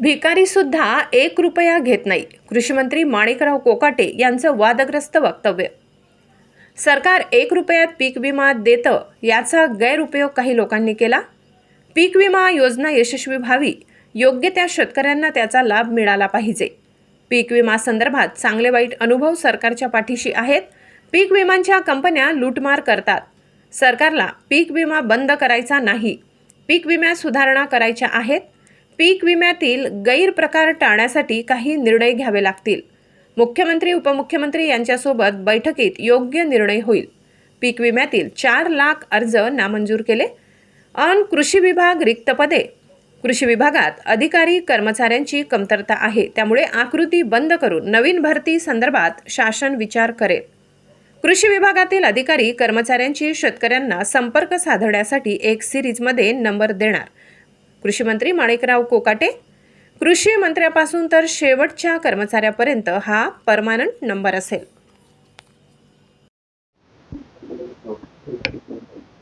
भिकारी सुद्धा एक रुपया घेत नाही. कृषीमंत्री माणिकराव कोकाटे यांचं वादग्रस्त वक्तव्य. सरकार एक रुपयात पीक विमा देतं याचा गैरउपयोग काही लोकांनी केला? पीक विमा योजना यशस्वी व्हावी योग्य त्या शेतकऱ्यांना त्याचा लाभ मिळाला पाहिजे. पीक विमा संदर्भात चांगले वाईट अनुभव सरकारच्या पाठीशी आहेत. पीक विमांच्या कंपन्या लूटमार करतात. सरकारला पीक विमा बंद करायचा नाही. पीक विम्यात सुधारणा करायच्या आहेत. पीक विम्यातील गैरप्रकार टाळण्यासाठी काही निर्णय घ्यावे लागतील. मुख्यमंत्री उपमुख्यमंत्री यांच्यासोबत बैठकीत योग्य निर्णय होईल. पीक विम्यातील चार लाख अर्ज नामंजूर केले. अन कृषी विभाग रिक्त पदे. कृषी विभागात अधिकारी कर्मचाऱ्यांची कमतरता आहे. त्यामुळे आकृती बंद करून नवीन भरती संदर्भात शासन विचार करेल. कृषी विभागातील अधिकारी कर्मचाऱ्यांची शेतकऱ्यांना संपर्क साधण्यासाठी एक सिरीजमध्ये नंबर देणार. कृषी मंत्री माणिकराव कोकाटे कृषी मंत्र्यापासून तर शेवटच्या कर्मचाऱ्यापर्यंत हा परमानंट नंबर असेल.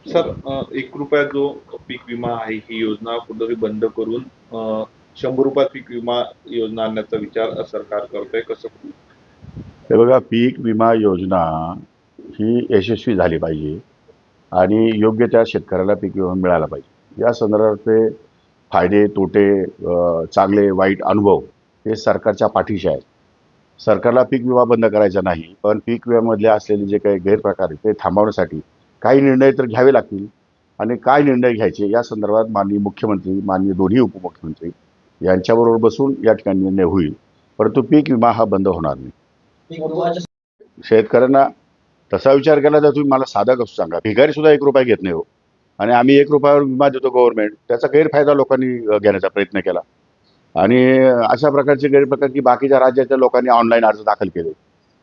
सर एक रुपया जो पीक विमा आहे ही योजना कुठेतरी बंद करून शंभर रुपयात पीक विमा योजना आणण्याचा विचार सरकार करतंय कसं? हे बघा पीक विमा योजना ही यशस्वी झाली पाहिजे आणि योग्य त्या शेतकऱ्याला पीक विमा मिळाला पाहिजे. या संदर्भातले फायदे तोटे चांगले वाईट अनुभव हे सरकारच्या पाठीशी आहेत. सरकारला पीक विमा बंद करायचा नाही पण पीक विम्यामधले असलेले जे काही गैरप्रकार आहेत ते थांबवण्यासाठी काही निर्णय तर घ्यावे लागतील. आणि काय निर्णय घ्यायचे या संदर्भात माननीय मुख्यमंत्री माननीय दोन्ही उपमुख्यमंत्री यांच्याबरोबर बसून या ठिकाणी निर्णय होईल. परंतु पीक विमा हा बंद होणार नाही. शेतकऱ्यांना तसा विचार केला तर तुम्ही मला साधा कसं सांगा? भिकारी सुद्धा एक रुपया घेत नाही हो. आणि आम्ही एक रुपयावर विमा देतो गव्हर्नमेंट त्याचा गैरफायदा लोकांनी घेण्याचा प्रयत्न केला. आणि अशा प्रकारचे गैरप्रकार की बाकीच्या राज्याच्या लोकांनी ऑनलाईन अर्ज दाखल केले.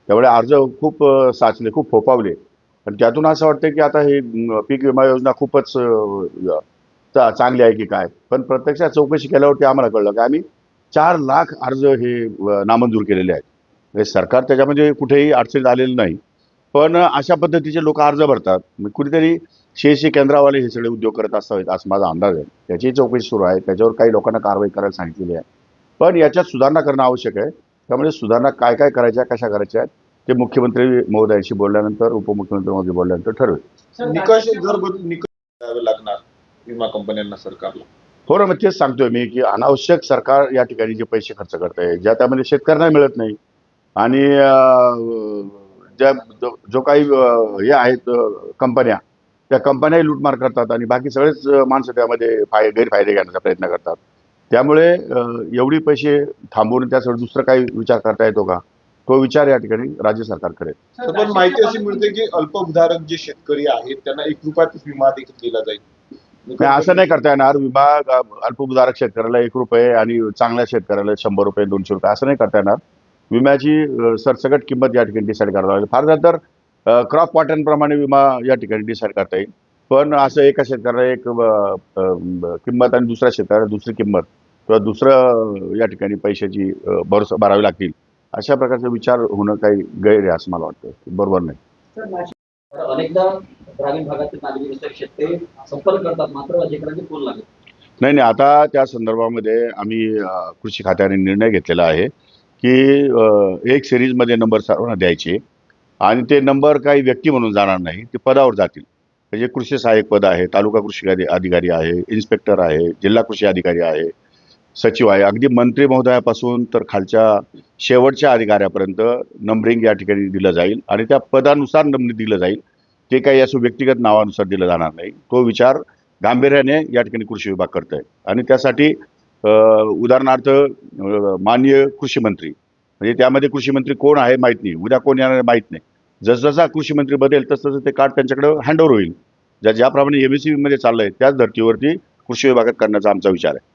त्यामुळे अर्ज खूप साचले खूप फोपावले आणि त्यातून असं वाटतं की आता हे पीक विमा योजना खूपच चा- चांगली आहे की काय? पण प्रत्यक्षात चौकशी केल्यावरती आम्हाला कळलं की आम्ही चार लाख अर्ज हे नामंजूर केलेले आहेत. म्हणजे सरकार त्याच्यामध्ये कुठेही अडचणीत आलेलं नाही. पण अशा पद्धतीचे लोक अर्ज भरतात. मग कुठेतरी शेती केंद्रावाले हे सगळे उद्योग करत असावेत असं माझा अंदाज आहे. त्याची चौकशी सुरू आहे. त्याच्यावर काही लोकांना कारवाई करायला सांगितलेली आहे. पण याच्यात सुधारणा करणं आवश्यक आहे. त्यामुळे सुधारणा काय काय करायच्या कशा करायच्या आहेत ते मुख्यमंत्री महोदयांशी बोलल्यानंतर उपमुख्यमंत्री महोदय बोलल्यानंतर ठरवेल. निकष निकष द्यावे लागणार विमा कंपन्यांना सरकारला. हो ना मग तेच सांगतोय मी की अनावश्यक सरकार या ठिकाणी जे पैसे खर्च करत आहे ज्या त्यामध्ये शेतकऱ्यांना मिळत नाही. आणि ज्या जो- जो काही हे आहेत कंपन्या त्या कंपन्याही लूटमार करतात आणि बाकी सगळेच माणसं त्यामध्ये फाय गैरफायदे घेण्याचा प्रयत्न करतात. त्यामुळे एवढी पैसे थांबवून त्यासाठी दुसरं काही विचार करता येतो का? तो विचार या ठिकाणी राज्य सरकार करेल तर पण माहिती अशी मिळते की अल्पभूधारक जे शेतकरी आहेत त्यांना एक रुपयात विमा देखील दिला जाईल. असं नाही करता येणार. विभाग अल्पभूधारक शेतकऱ्याला एक रुपये आणि चांगल्या शेतकऱ्याला शंभर रुपये दोनशे रुपये असं नाही करता येणार. विम्याची सरसकट किंमत या ठिकाणी डिसाईड करावी लागेल. फार झालं तर क्रॉप पॅटर्नप्रमाणे विमा या ठिकाणी डिसाईड करता येईल. पण असं एका शेतकऱ्याला एक किंमत आणि दुसऱ्या शेतकऱ्याला दुसरी किंमत किंवा दुसरं या ठिकाणी पैशाची भरस भरावी लागतील. अशा प्रकारचा विचार होणं काही गैर आहे असं मला वाटतं. बरोबर नाही? अनेकदा ग्रामीण भागातील नागरिक असतात शेतकरी संपर्क करतात मात्र अधिकाऱ्यांचे फोन लागत नाही नाही आता त्या संदर्भामध्ये आम्ही कृषी खात्याने निर्णय घेतलेला आहे. की एक सिरीजमध्ये नंबर सर्वांना द्यायचे आणि ते नंबर काही व्यक्ती म्हणून जाणार नाही ते पदावर जातील. म्हणजे कृषी सहाय्यक पद आहे तालुका कृषी अधिकारी आहे इन्स्पेक्टर आहे जिल्हा कृषी अधिकारी आहे सचिव आहे. अगदी मंत्री महोदयापासून तर खालच्या शेवटच्या अधिकाऱ्यापर्यंत नंबरिंग या ठिकाणी दिलं जाईल आणि त्या पदानुसार नंबरिंग दिलं जाईल. ते काही असं व्यक्तिगत नावानुसार दिलं जाणार नाही. तो विचार गांभीर्याने या ठिकाणी कृषी विभाग करत आहे आणि त्यासाठी उदाहरणार्थ माननीय कृषी मंत्री. म्हणजे त्यामध्ये कृषी मंत्री कोण आहे माहीत नाही. उद्या कोण येणार माहीत नाही. जसजसा कृषी मंत्री बदलेल तसं ते कार्ड त्यांच्याकडे हँडओव्हर होईल. ज्या ज्याप्रमाणे एम एस सी मध्ये चाललंय त्याच धर्तीवरती कृषी विभागात करण्याचा आमचा विचार आहे.